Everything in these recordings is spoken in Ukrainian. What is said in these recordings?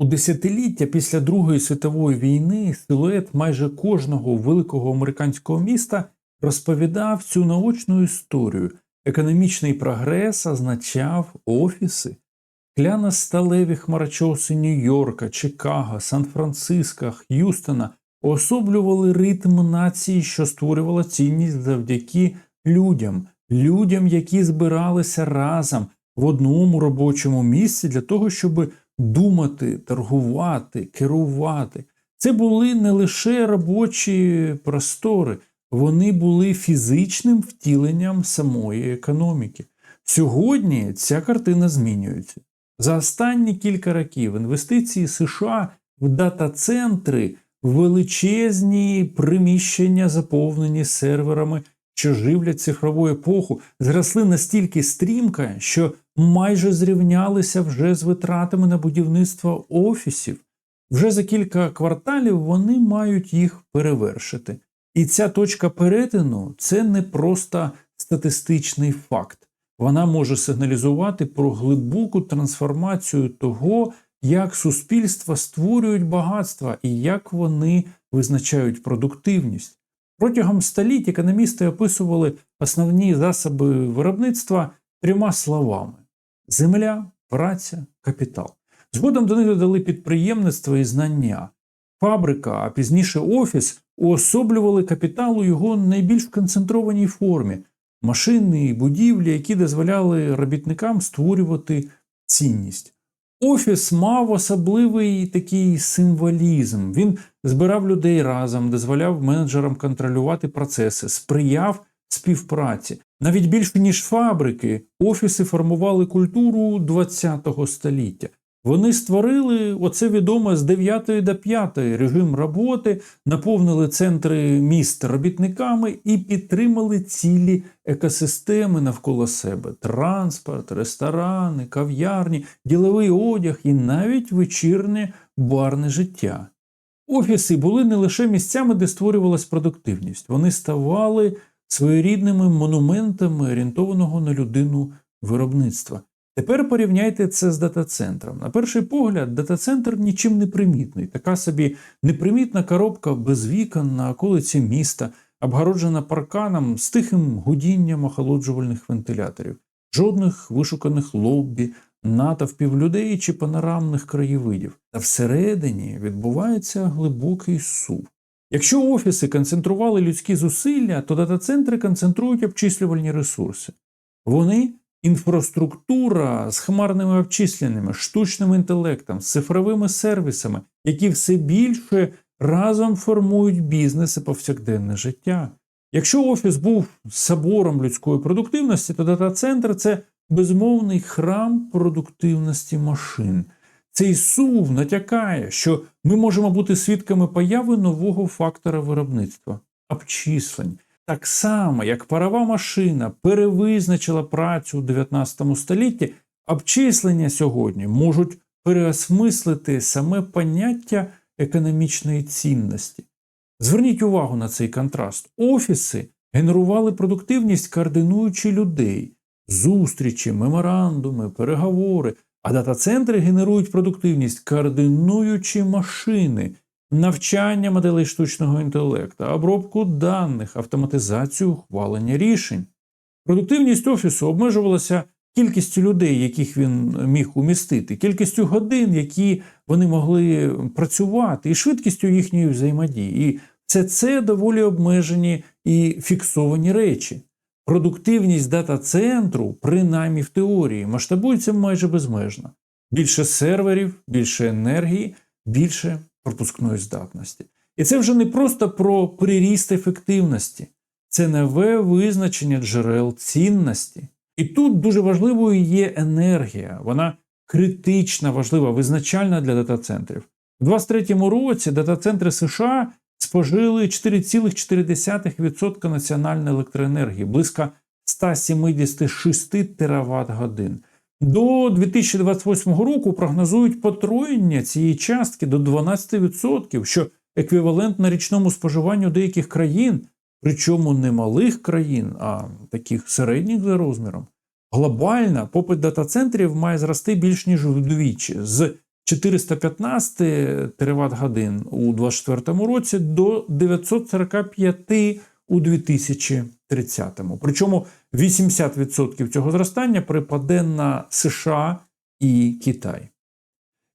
У десятиліття після Другої світової війни силует майже кожного великого американського міста розповідав цю наочну історію. Економічний прогрес означав офіси. Кляна сталеві хмарочоси Нью-Йорка, Чикаго, Сан-Франциска, Х'юстона особлювали ритм нації, що створювала цінність завдяки людям, людям, які збиралися разом в одному робочому місці для того, щоб думати, торгувати, керувати. Це були не лише робочі простори, вони були фізичним втіленням самої економіки. Сьогодні ця картина змінюється. За останні кілька років інвестиції США в дата-центри, величезні приміщення, заповнені серверами, що живлять цифрову епоху, зросли настільки стрімко, що майже зрівнялися вже з витратами на будівництво офісів. Вже за кілька кварталів вони мають їх перевершити. І ця точка перетину це не просто статистичний факт. Вона може сигналізувати про глибоку трансформацію того, як суспільства створюють багатства і як вони визначають продуктивність. Протягом століть економісти описували основні засоби виробництва трьома словами: земля, праця, капітал. Згодом до них додали підприємництво і знання. Фабрика, а пізніше офіс уособлювали капітал у його найбільш концентрованій формі машини і будівлі, які дозволяли робітникам створювати цінність. Офіс мав особливий такий символізм. Він збирав людей разом, дозволяв менеджерам контролювати процеси, сприяв співпраці. Навіть більше ніж фабрики, офіси формували культуру ХХ століття. Вони створили оце відоме з 9 до 5 режим роботи, наповнили центри міст робітниками і підтримали цілі екосистеми навколо себе: транспорт, ресторани, кав'ярні, діловий одяг і навіть вечірнє барне життя. Офіси були не лише місцями, де створювалась продуктивність, вони ставали своєрідними монументами орієнтованого на людину виробництва. Тепер порівняйте це з дата-центром. На перший погляд, дата-центр нічим не примітний. Така собі непримітна коробка без вікон на околиці міста, обгороджена парканом з тихим гудінням охолоджувальних вентиляторів, жодних вишуканих лоббі, натовпів людей чи панорамних краєвидів. Та всередині відбувається глибокий сув. Якщо офіси концентрували людські зусилля, то дата-центри концентрують обчислювальні ресурси. Вони інфраструктура з хмарними обчисленнями, штучним інтелектом, з цифровими сервісами, які все більше разом формують бізнес і повсякденне життя. Якщо офіс був собором людської продуктивності, то дата-центр це безмовний храм продуктивності машин. Цей сув натякає, що ми можемо бути свідками появи нового фактора виробництва обчислень. Так само, як парова машина перевизначила працю у 19 столітті, обчислення сьогодні можуть переосмислити саме поняття економічної цінності. Зверніть увагу на цей контраст. Офіси генерували продуктивність, координуючи людей, зустрічі, меморандуми, переговори, а дата-центри генерують продуктивність, координуючи машини навчання моделей штучного інтелекту, обробку даних, автоматизацію ухвалення рішень. Продуктивність офісу обмежувалася кількістю людей, яких він міг умістити, кількістю годин, які вони могли працювати, і швидкістю їхньої взаємодії. І все це доволі обмежені і фіксовані речі. Продуктивність дата-центру, принаймні в теорії, масштабується майже безмежно. Більше серверів, більше енергії, більше пропускної здатності. І це вже не просто про приріст ефективності, це нове визначення джерел цінності. І тут дуже важливою є енергія, вона критично важлива, визначальна для дата-центрів. У 2023 році дата-центри США спожили 4,4% національної електроенергії, близько 176 тераватт годин. До 2028 року прогнозують потроєння цієї частки до 12%, що еквівалентно річному споживанню деяких країн, причому не малих країн, а таких середніх за розміром. Глобально попит дата-центрів має зрости більш ніж вдвічі з 415 тераватт годин у 2024 році до 945 у 2030. Причому 80% цього зростання припаде на США і Китай.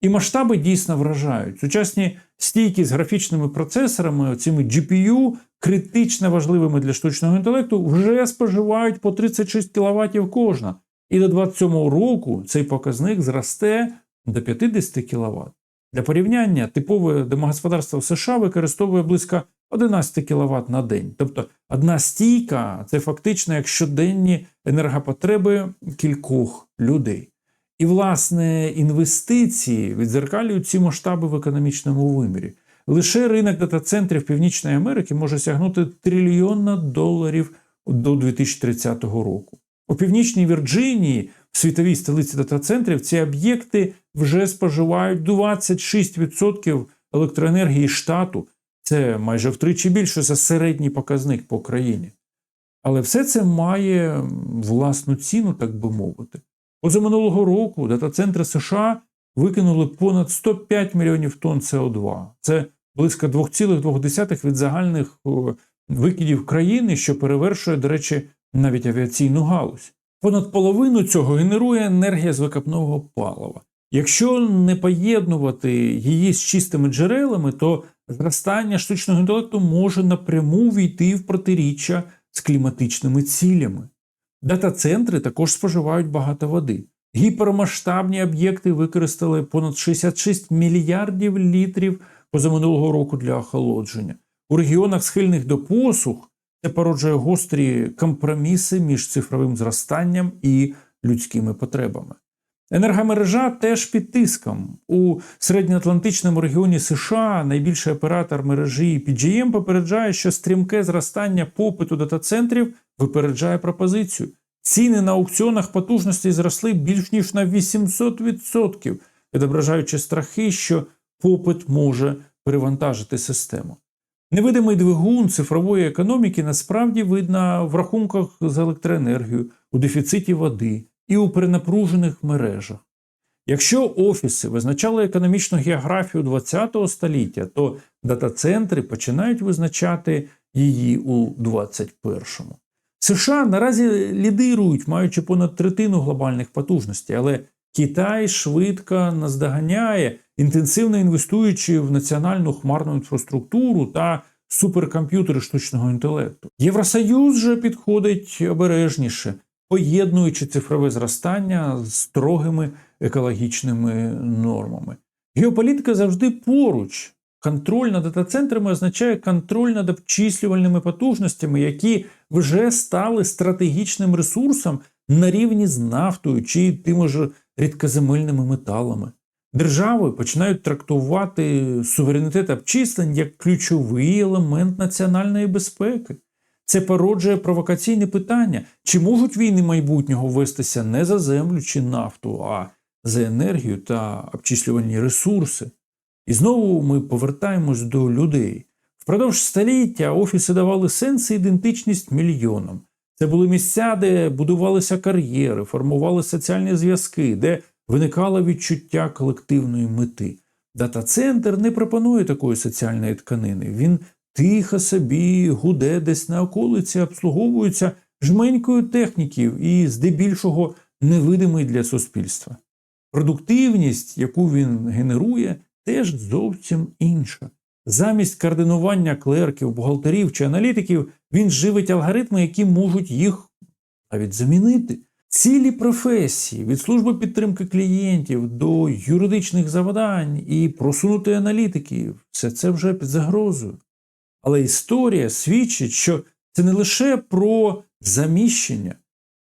І масштаби дійсно вражають. Сучасні стійки з графічними процесорами, цими GPU, критично важливими для штучного інтелекту, вже споживають по 36 кВт кожна. І до 2027 року цей показник зросте до 50 кВт. Для порівняння типове домогосподарство в США використовує близько 11 кВт на день. Тобто одна стійка це фактично як щоденні енергопотреби кількох людей. І, власне, інвестиції відзеркалюють ці масштаби в економічному вимірі. Лише ринок дата-центрів Північної Америки може сягнути трильйона доларів до 2030 року. У північній Вірджинії, світовій столиці дата-центрів, ці об'єкти вже споживають 26% електроенергії штату. Це майже втричі більше за середній показник по країні. Але все це має власну ціну, так би мовити. Позаминулого року дата-центри США викинули понад 105 мільйонів тонн СО2. Це близько 2,2 від загальних викидів країни, що перевершує, до речі, навіть авіаційну галузь. Понад половину цього генерує енергія з викопного палива. Якщо не поєднувати її з чистими джерелами, то зростання штучного інтелекту може напряму війти в протиріччя з кліматичними цілями. Дата-центри також споживають багато води. Гіпермасштабні об'єкти використали понад 66 мільярдів літрів позаминулого року для охолодження. У регіонах, схильних до посух, це породжує гострі компроміси між цифровим зростанням і людськими потребами. Енергомережа теж під тиском. У середньоатлантичному регіоні США найбільший оператор мережі PGM попереджає, що стрімке зростання попиту дата-центрів випереджає пропозицію. Ціни на аукціонах потужностей зросли більш ніж на 800%, відображаючи страхи, що попит може перевантажити систему. Невидимий двигун цифрової економіки насправді видно в рахунках за електроенергію, у дефіциті води і у перенапружених мережах. Якщо офіси визначали економічну географію ХХ століття, то дата-центри починають визначати її у 21-му. США наразі лідирують, маючи понад третину глобальних потужностей, але Китай швидко наздоганяє, інтенсивно інвестуючи в національну хмарну інфраструктуру та суперкомп'ютери штучного інтелекту. Євросоюз же підходить обережніше, поєднуючи цифрове зростання з строгими екологічними нормами. Геополітика завжди поруч. Контроль над дата-центрами означає контроль над обчислювальними потужностями, які вже стали стратегічним ресурсом на рівні з нафтою чи тими ж рідкоземельними металами. Держави починають трактувати суверенітет обчислень як ключовий елемент національної безпеки. Це породжує провокаційне питання, чи можуть війни майбутнього вестися не за землю чи нафту, а за енергію та обчислювальні ресурси. І знову ми повертаємось до людей. Впродовж століття офіси давали сенс і ідентичність мільйонам. Це були місця, де будувалися кар'єри, формували соціальні зв'язки, де виникало відчуття колективної мети. Дата-центр не пропонує такої соціальної тканини. Він тихо собі гуде десь на околиці, обслуговується жменькою техніків і здебільшого невидимий для суспільства. Продуктивність, яку він генерує, теж зовсім інша. Замість координування клерків, бухгалтерів чи аналітиків він живить алгоритми, які можуть їх навіть замінити. Цілі професії від служби підтримки клієнтів до юридичних завдань і просунутої аналітики все це вже під загрозою. Але історія свідчить, що це не лише про заміщення.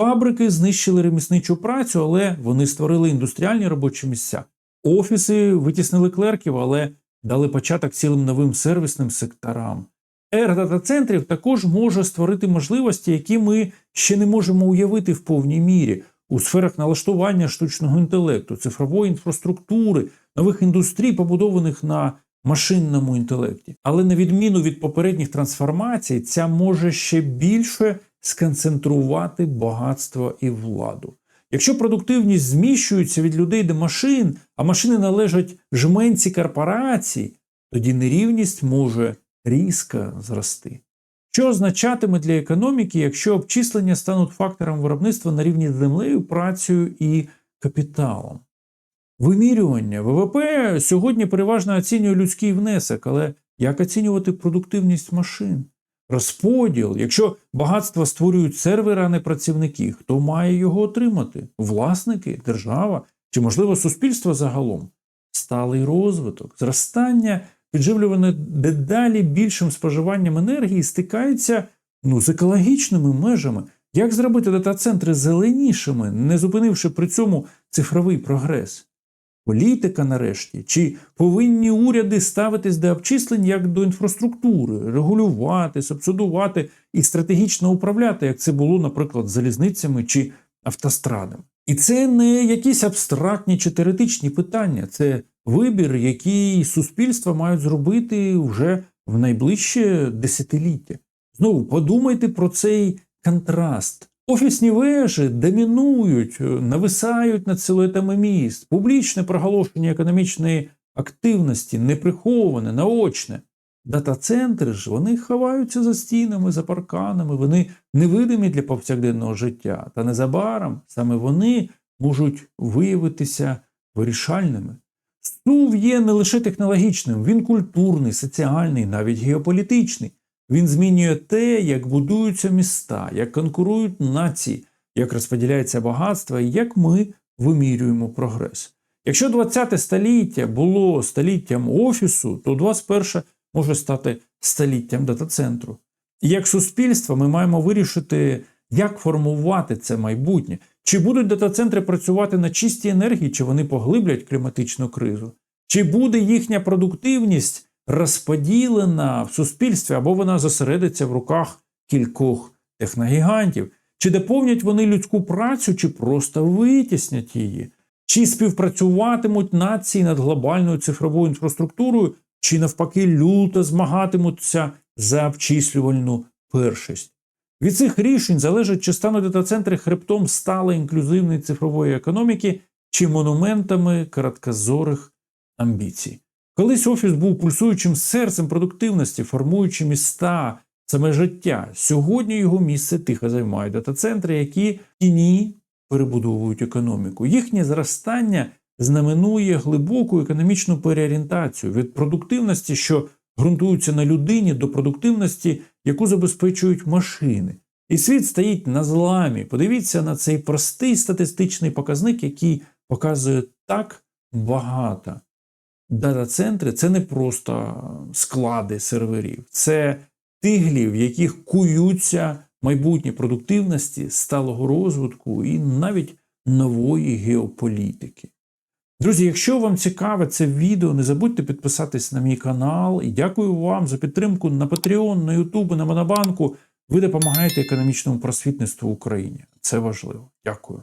Фабрики знищили ремісничу працю, але вони створили індустріальні робочі місця. Офіси витіснили клерків, але дали початок цілим новим сервісним секторам. Ера дата-центрів також може створити можливості, які ми ще не можемо уявити в повній мірі у сферах налаштування штучного інтелекту, цифрової інфраструктури, нових індустрій, побудованих на машинному інтелекті. Але на відміну від попередніх трансформацій, ця може ще більше сконцентрувати багатство і владу. Якщо продуктивність зміщується від людей до машин, а машини належать жменці корпорацій, тоді нерівність може різко зрости. Що означатиме для економіки, якщо обчислення стануть фактором виробництва на рівні з землею, працею і капіталом? Вимірювання ВВП сьогодні переважно оцінює людський внесок, але як оцінювати продуктивність машин? Розподіл, якщо багатство створюють сервери, а не працівники, хто має його отримати? Власники, держава чи, можливо, суспільство загалом? Сталий розвиток, зростання, підживлюване дедалі більшим споживанням енергії, стикається ну, з екологічними межами. Як зробити дата-центри зеленішими, не зупинивши при цьому цифровий прогрес? Політика нарешті, чи повинні уряди ставитись до обчислень як до інфраструктури, регулювати, субсидувати і стратегічно управляти, як це було, наприклад, залізницями чи автострадами? І це не якісь абстрактні чи теоретичні питання, це вибір, який суспільства мають зробити вже в найближче десятиліття. Знову подумайте про цей контраст. Офісні вежі домінують, нависають над силуетами міст, публічне проголошення економічної активності, неприховане, наочне. Дата-центри ж вони ховаються за стінами, за парканами, вони невидимі для повсякденного життя. Та незабаром саме вони можуть виявитися вирішальними. Сув є не лише технологічним, він культурний, соціальний, навіть геополітичний. Він змінює те, як будуються міста, як конкурують нації, як розподіляється багатство і як ми вимірюємо прогрес. Якщо 20 століття було століттям офісу, то 21 може стати століттям дата-центру. І як суспільство ми маємо вирішити, як формувати це майбутнє. Чи будуть дата-центри працювати на чистій енергії, чи вони поглиблять кліматичну кризу? Чи буде їхня продуктивність розподілена в суспільстві, або вона зосередиться в руках кількох техногігантів? Чи доповнять вони людську працю, чи просто витіснять її? Чи співпрацюватимуть нації над глобальною цифровою інфраструктурою, чи навпаки люто змагатимуться за обчислювальну першість? Від цих рішень залежить, чи стануть дата-центри хребтом сталої інклюзивної цифрової економіки, чи монументами короткозорих амбіцій. Колись офіс був пульсуючим серцем продуктивності, формуючи міста, саме життя. Сьогодні його місце тихо займають дата-центри, які в тіні перебудовують економіку. Їхнє зростання знаменує глибоку економічну переорієнтацію від продуктивності, що ґрунтуються на людині, до продуктивності, яку забезпечують машини. І світ стоїть на зламі. Подивіться на цей простий статистичний показник, який показує так багато. Дата-центри це не просто склади серверів, це тиглі, в яких куються майбутні продуктивності, сталого розвитку і навіть нової геополітики. Друзі, якщо вам цікаве це відео, не забудьте підписатись на мій канал і дякую вам за підтримку на Patreon, на YouTube, на Монобанку. Ви допомагаєте економічному просвітництву в Україні. Це важливо. Дякую.